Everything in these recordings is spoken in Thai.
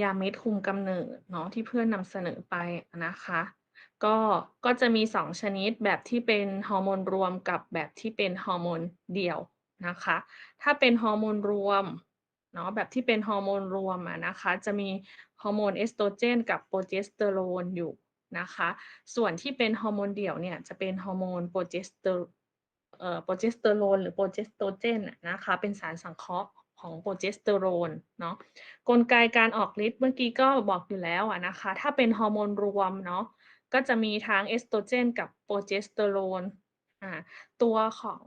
ยาเม็ดคุมกำเนิดเนาะที่เพื่อนนำเสนอไปนะคะ ก็ก็จะมี 2 ชนิดแบบที่เป็นฮอร์โมนรวมกับแบบที่เป็นฮอร์โมนเดี่ยวนะคะ ถ้าเป็นฮอร์โมนรวมเนาะแบบที่เป็นฮอร์โมนรวมอะนะคะ จะมีฮอร์โมนเอสโตรเจนกับโปรเจสเตอโรนอยู่นะคะ ส่วนที่เป็นฮอร์โมนเดี่ยวเนี่ยจะเป็นฮอร์โมนโปรเจสเตอโปรเจสเตอโรนหรือโปรเจสโตรเจนนะคะ เป็นสารสังเคราะห์ ของโปรเจสเตอโรนเนาะกลไกการออกฤทธิ์เมื่อกี้ก็บอกอยู่แล้วอะนะคะ ถ้าเป็นฮอร์โมนรวมเนาะก็จะมีทั้งเอสโตรเจนกับโปรเจสเตอโรนอ่าตัวของ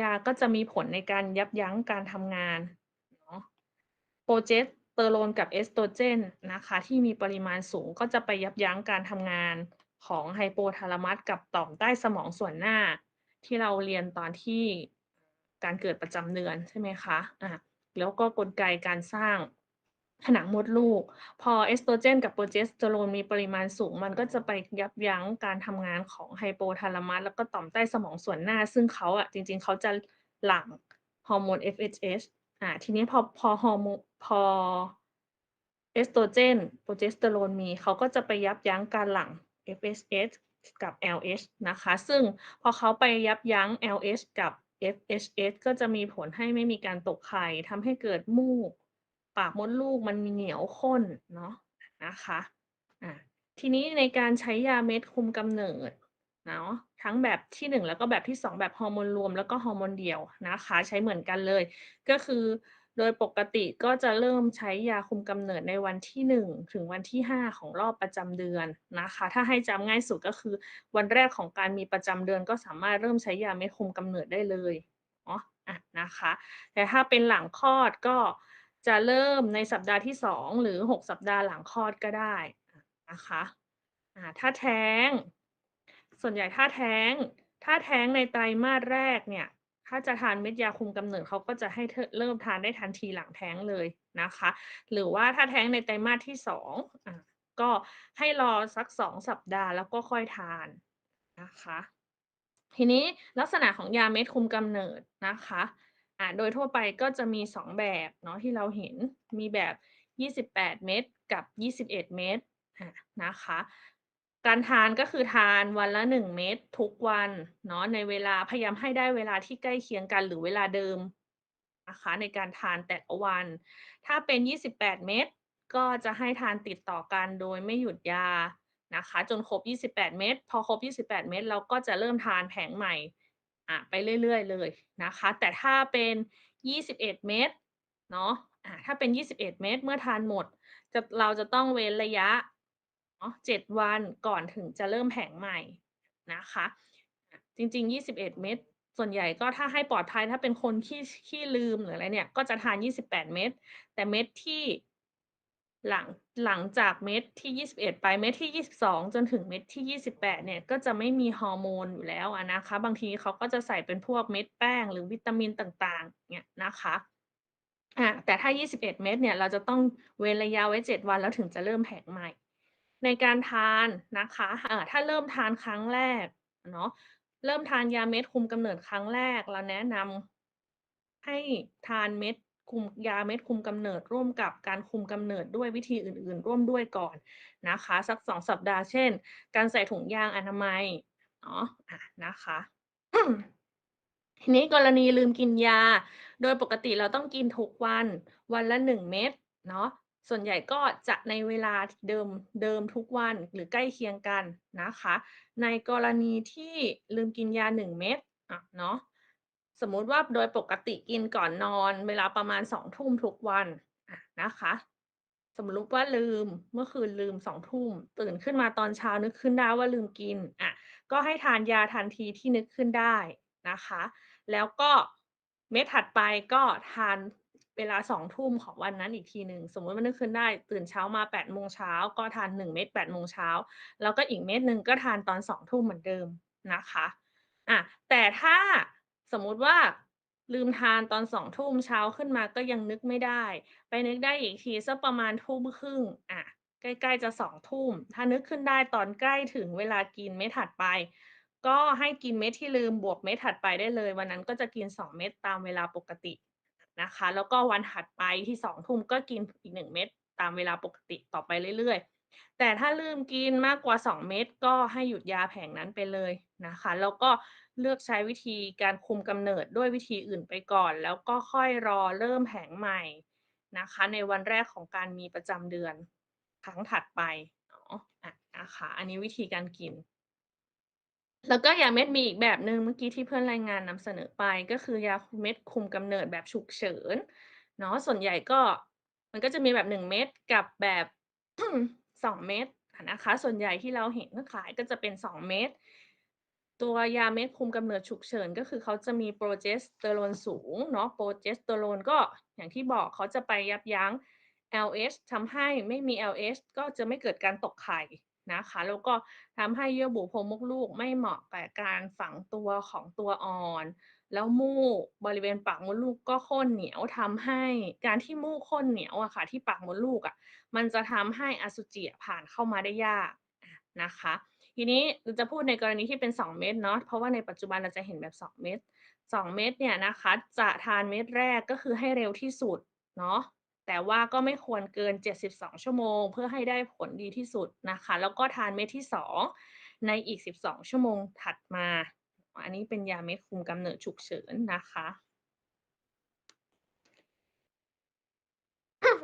ยาก็จะมีผลในการยับยั้งการทำงานเนาะโปรเจสเตอโรนกับเอสโตรเจนนะคะที่มีปริมาณสูงก็จะไปยับยั้งการทำงานของไฮโปทาลามัสกับต่อมใต้สมองส่วนหน้า ที่เราเรียนตอนที่การเกิดประจำเดือนใช่ไหมคะอ่า แล้วก็กลไกการสร้างผนังมดลูก พอเอสโตรเจนกับโปรเจสเตอโรนมีปริมาณสูง มันก็จะไปยับยั้งการทำงานของไฮโปทาลามัสแล้วก็ต่อมใต้สมองส่วนหน้า ซึ่งเขาอะจริง ๆ เขาจะหลั่งฮอร์โมน FSH อ่าทีนี้พอพอฮอร์โมนพอเอสโตรเจนโปรเจสเตอโรนมีเขาก็จะไปยับยั้งการหลั่ง FSH กับ LH นะคะ ซึ่งพอเขาไปยับยั้ง LH กับ FSH ก็จะมีผลให้ไม่มีการตกไข่ทำให้เกิดมูก ปากมดลูกมันเหนียวข้นเนาะนะคะอะทีนี้ในการใช้ยาเม็ดคุมกำเนิดเนาะทั้งแบบที่ 1 แล้วก็แบบที่ 2 แบบฮอร์โมนรวมแล้วก็ฮอร์โมนเดี่ยวนะคะ ใช้เหมือนกันเลย ก็คือ โดยปกติก็จะเริ่มใช้ยาคุมกำเนิดในวันที่ 1 ถึงวันที่ 5 ของรอบประจำเดือนนะคะ ถ้าให้จำง่ายสุดก็คือ วันแรกของการมีประจำเดือนก็สามารถเริ่มใช้ยาเม็ดคุมกำเนิดได้เลยเนาะอ่านะคะ แต่ถ้าเป็นหลังคลอดก็จะเริ่มในสัปดาห์ที่ 2 หรือ 6 สัปดาห์หลังคลอดก็ได้นะคะอ่าถ้าแท้ง ส่วนใหญ่ถ้าแท้ง ถ้าแท้งในไตรมาสแรกเนี่ย ถ้าจะทานเม็ดยาคุมกำเนิดเขาก็จะให้เธอเริ่มทานได้ทันทีหลังแท้งเลยนะคะ หรือว่าถ้าแท้งในไตรมาสที่2อ่าก็ให้รอสัก 2 สัปดาห์แล้วก็ค่อยทานนะคะ ทีนี้ลักษณะของยาเม็ดคุมกำเนิดนะคะอ่าโดยทั่วไปก็จะมี 2 แบบเนาะที่เราเห็นมีแบบ 28 เม็ดกับ 21 เม็ดนะคะ การทานก็คือทานวันละ1เม็ดทุกวันเนาะในเวลาพยายามให้ได้เวลาที่ใกล้เคียงกันหรือเวลาเดิมนะคะในการทานแต่ละวัน ถ้าเป็น 28 เม็ดก็จะให้ทานติดต่อกันโดยไม่หยุดยานะคะจนครบ 28 เม็ดพอครบ 28 เม็ดเราก็จะเริ่มทานแผงใหม่อ่าไปเรื่อยๆเลยนะคะ แต่ถ้าเป็น 21 เม็ดเนาะอ่าถ้าเป็น 21 เม็ดเมื่อทานหมดจะเราจะต้องเว้นระยะ เนาะ7วันก่อนถึงจะเริ่มแผงใหม่นะคะ จริง ๆ 21 เม็ดส่วนใหญ่ก็ถ้าให้ปลอดภัยถ้าเป็นคนขี้ขี้ลืมหรืออะไรเนี่ย ก็จะทาน 28 เม็ดแต่เม็ดที่หลังหลังจากเม็ดที่ 21 ไปเม็ดที่ 22 จนถึงเม็ดที่ 28 เนี่ยก็จะไม่มีฮอร์โมนอยู่แล้วนะคะ บางทีเขาก็จะใส่เป็นพวกเม็ดแป้ง หรือวิตามินต่างๆ เนี่ยนะคะอ่าแต่ถ้า 21 เม็ดเนี่ยเราจะต้องเว้นระยะไว้ 7 วันแล้วถึงจะเริ่มแผงใหม่ ในการทานนะคะอ่าถ้าเริ่มทานครั้งแรกเนาะเริ่มทานยาเม็ดคุมกำเนิดครั้งแรก เราแนะนำให้ทานเม็ดคุมยาเม็ดคุมกำเนิดร่วมกับการคุมกำเนิดด้วยวิธีอื่น ๆ ร่วมด้วยก่อนนะคะ สัก2สัปดาห์เช่น การใส่ถุงยางอนามัยเนาะอ่านะคะทีนี้กรณีลืมกินยา โดยปกติเราต้องกินทุกวันวันละ1เม็ดเนาะ ส่วนใหญ่ก็จะในเวลาเดิมเดิมทุกวันหรือใกล้เคียงกันนะคะ ในกรณีที่ลืมกินยา 1 เม็ดอ่าเนาะสมมุติว่าโดยปกติกินก่อนนอน เวลาประมาณ2ทุ่มทุกวันนะคะ สมมติว่าลืมเมื่อคืนลืม2ทุ่มตื่นขึ้นมาตอนเช้านึกขึ้นได้ว่าลืมกินอ่าก็ให้ทานยาทันทีที่นึกขึ้นได้นะคะ แล้วก็เม็ดถัดไปก็ทาน เวลา2ทุ่มของวันนั้นอีกทีหนึ่งสมมติว่านึกขึ้นได้ตื่นเช้ามา8โมงเช้าก็ทาน1เม็ด8โมงเช้าแล้วก็อีกเม็ดหนึ่งก็ทานตอน2ทุ่มเหมือนเดิมนะคะอ่าแต่ถ้าสมมุติว่าลืมทานตอน2ทุ่มเช้าขึ้นมาก็ยังนึกไม่ได้ ไปนึกได้อีกทีสักประมาณทุ่มครึ่งอ่าใกล้ๆจะ2ทุ่มถ้านึกขึ้นได้ตอนใกล้ถึงเวลากินเม็ดถัดไป ก็ให้กินเม็ดที่ลืมบวกเม็ดถัดไปได้เลย วันนั้นก็จะกิน 2 เม็ดตามเวลาปกติ นะคะ แล้วก็วันถัดไปที่2ทุ่มก็กินอีก1เม็ดตามเวลาปกติต่อไปเรื่อยๆ แต่ถ้าลืมกินมากกว่า 2 เม็ดก็ให้หยุดยาแผงนั้นไปเลยนะคะ แล้วก็เลือกใช้วิธีการคุมกำเนิดด้วยวิธีอื่นไปก่อน แล้วก็ค่อยรอเริ่มแผงใหม่นะคะ ในวันแรกของการมีประจำเดือนครั้งถัดไปเนาะอะนะคะ อันนี้วิธีการกิน แล้วก็ยาเม็ดมีอีกแบบหนึ่งเมื่อกี้ที่เพื่อนรายงานนำเสนอไป ก็คือยาเม็ดคุมกำเนิดแบบฉุกเฉินเนาะส่วนใหญ่ก็มันก็จะมีแบบ1เม็ดกับแบบ2เม็ดนะคะส่วนใหญ่ที่เราเห็นขายก็จะเป็น2เม็ดตัวยาเม็ดคุมกำเนิดฉุกเฉินก็คือเขาจะมีโปรเจสเตอโรนสูงเนาะโปรเจสเตอโรนก็อย่างที่บอกเขาจะไปยับยั้ง LH ทำให้ไม่มี LH ก็จะไม่เกิดการตกไข่ นะคะ แล้วก็ทำให้เยื่อบุโพรงมดลูกไม่เหมาะแก่การฝังตัวของตัวอ่อน แล้วมูกบริเวณปากมดลูกก็ข้นเหนียวทำให้การที่มูกข้นเหนียวอะค่ะ ที่ปากมดลูกอะมันจะทำให้อสุจิผ่านเข้ามาได้ยากนะคะ ทีนี้เราจะพูดในกรณีที่เป็น 2 เม็ดเนาะเพราะว่าในปัจจุบันเราจะเห็นแบบ 2 เม็ด2 เม็ดเนี่ยนะคะจะทานเม็ดแรกก็คือให้เร็วที่สุดเนาะ แต่ว่าก็ไม่ควรเกิน 72 ชั่วโมง เพื่อให้ได้ผลดีที่สุดนะคะ แล้วก็ทานเม็ดที่ 2 ในอีก 12 ชั่วโมงถัดมา อันนี้เป็นยาเม็ดคุมกำเนิดฉุกเฉินนะคะ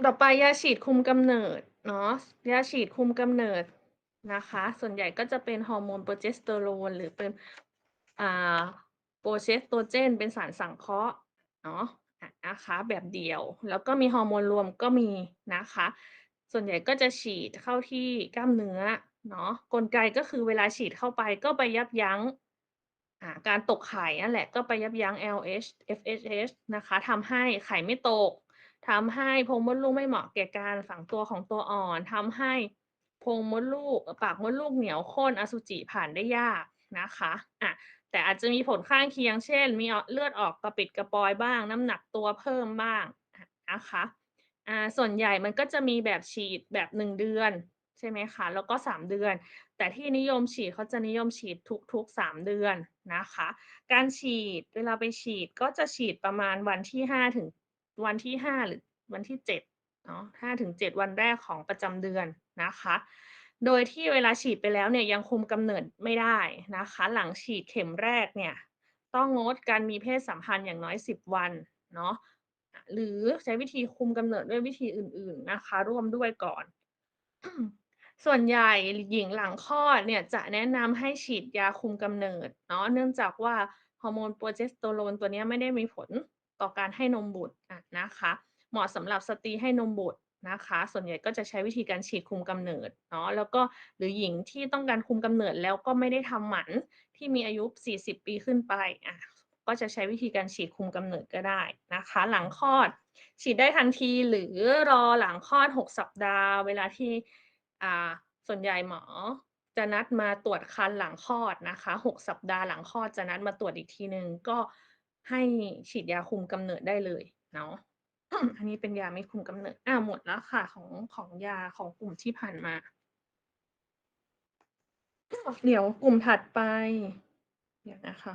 ต่อไปยาฉีดคุมกำเนิดเนาะ ยาฉีดคุมกำเนิดนะคะ ส่วนใหญ่ก็จะเป็นฮอร์โมนโปรเจสเตอโรนหรือเป็นอ่าโปรเจสโตรเจน เป็นสารสังเคราะห์เนาะ นะคะแบบเดียว แล้วก็มีฮอร์โมนรวมก็มีนะคะ ส่วนใหญ่ก็จะฉีดเข้าที่กล้ามเนื้อเนาะกลไกก็คือเวลาฉีดเข้าไปก็ไปยับยั้งการตกไข่นั่นแหละก็ไปยับยั้ง LH FSH นะคะทำให้ไข่ไม่ตกทำให้พงมดลูกไม่เหมาะแก่การฝังตัวของตัวอ่อนทำให้พงมดลูกปากมดลูกเหนียวข้นอสุจิผ่านได้ยากนะคะอะ แต่อาจจะมีผลข้างเคียงเช่น มีเลือดออกกระปิดกระปอยบ้าง น้ำหนักตัวเพิ่มบ้างนะคะอ่าส่วนใหญ่มันก็จะมีแบบฉีดแบบ 1 เดือนใช่ไหมคะแล้วก็ 3 เดือน แต่ที่นิยมฉีดเขาจะนิยมฉีดทุก ๆ 3 เดือนนะคะ การฉีดเวลาไปฉีดก็จะฉีดประมาณวันที่5ถึงวันที่ 5 หรือวันที่7เนาะ5-7วันแรกของประจำเดือนนะคะ โดยที่เวลาฉีดไปแล้วเนี่ยยังคุมกำเนิดไม่ได้นะคะ หลังฉีดเข็มแรกเนี่ยต้องงดการมีเพศสัมพันธ์อย่างน้อย 10 วันเนาะหรือใช้วิธีคุมกำเนิดด้วยวิธีอื่น ๆนะคะ ร่วมด้วยก่อน ส่วนใหญ่หญิงหลังคลอดเนี่ยจะแนะนำให้ฉีดยาคุมกำเนิดเนาะเนื่องจากว่าฮอร์โมนโปรเจสเตอโรนตัวนี้ไม่ได้มีผลต่อการให้นมบุตรนะคะ เหมาะสำหรับสตรีให้นมบุตร นะคะ ส่วนใหญ่ก็จะใช้วิธีการฉีดคุมกำเนิดเนาะแล้วก็หรือหญิงที่ต้องการคุมกำเนิดแล้วก็ไม่ได้ทำหมันที่มีอายุ 40 ปีขึ้นไปอะก็จะใช้วิธีการฉีดคุมกำเนิดก็ได้นะคะ หลังคลอด ฉีดได้ทันทีหรือรอหลังคลอด 6 สัปดาห์ เวลาที่อ่าส่วนใหญ่หมอจะนัดมาตรวจครรภ์หลังคลอดนะคะ 6 สัปดาห์หลังคลอดจะนัดมาตรวจอีกทีหนึ่งก็ให้ฉีดยาคุมกำเนิดได้เลยเนาะ อันนี้เป็นยาไม่คุมกำเนิดอ่าหมดแล้วค่ะของของยาของกลุ่มที่ผ่านมา เดี๋ยวกลุ่มถัดไป เดี๋ยวนะคะ